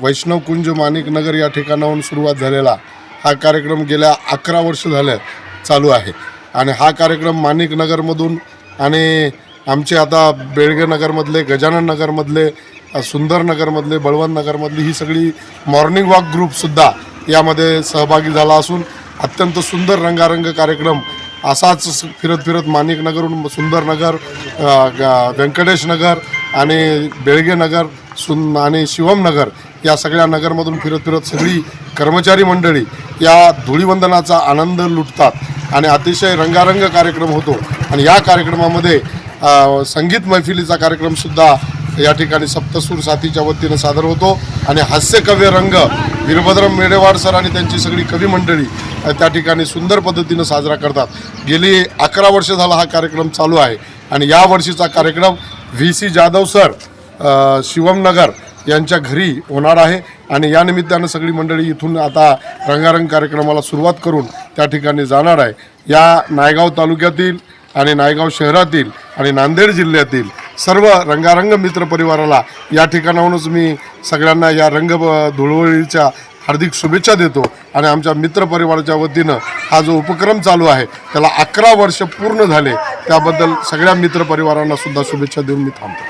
वैष्णव कुंज माणिकनगर या ठिकाणाहून सुरुवात झालेला हा कार्यक्रम गेल्या अकरा वर्ष झाल्या चालू आहे. आणि हा कार्यक्रम माणिकनगरमधून आणि आमचे आता बेळगे नगरमधले गजानन नगरमधले सुंदर नगरमधले बळवंत नगरमधली ही सगळी मॉर्निंग वॉक ग्रुपसुद्धा यामध्ये सहभागी झाला असून अत्यंत सुंदर रंगारंग कार्यक्रम असाच फिरत फिरत माणिकनगरहून सुंदरनगर ग- व्यंकटेश नगर आणि बेळगे नगर सुन आणि शिवमनगर या सगळ्या नगरमधून फिरत फिरत सगळी कर्मचारी मंडळी या धुळीवंदनाचा आनंद लुटतात. आणि अतिशय रंगारंग कार्यक्रम होतो. आणि या कार्यक्रमामध्ये संगीत मैफिलीचा कार्यक्रमसुद्धा या ठिकाणी सप्तसूर साथीच्या वतीनं सादर होतो. आणि हास्यकव्य रंग वीरभद्र मेडेवाड सर आणि त्यांची सगळी कवी मंडळी त्या ठिकाणी सुंदर पद्धतीनं साजरा करतात. गेली अकरा वर्ष झाला हा कार्यक्रम चालू आहे. आणि या वर्षीचा कार्यक्रम V C Jadhav sir Shivamnagar यांच्या घरी होणार आहे. आणि या निमित्तानं सगळी मंडळी इथून आता रंगारंग कार्यक्रमाला सुरुवात करून त्या ठिकाणी जाणार आहे. या नायगाव तालुक्यातील आणि नायगाव शहरातील आणि नांदेड जिल्ह्यातील सर्व रंगारंग मित्र परिवाराला या ठिकाणाहूनच मी सगळ्यांना या रंग धुळवळीच्या हार्दिक शुभेच्छा देतो. आणि आमच्या मित्र परिवाराच्या वतीनं हा जो उपक्रम चालू आहे त्याला अकरा वर्ष पूर्ण झाले. त्याबद्दल सगळ्या मित्र परिवारांना सुद्धा शुभेच्छा देऊन मी थांबतो.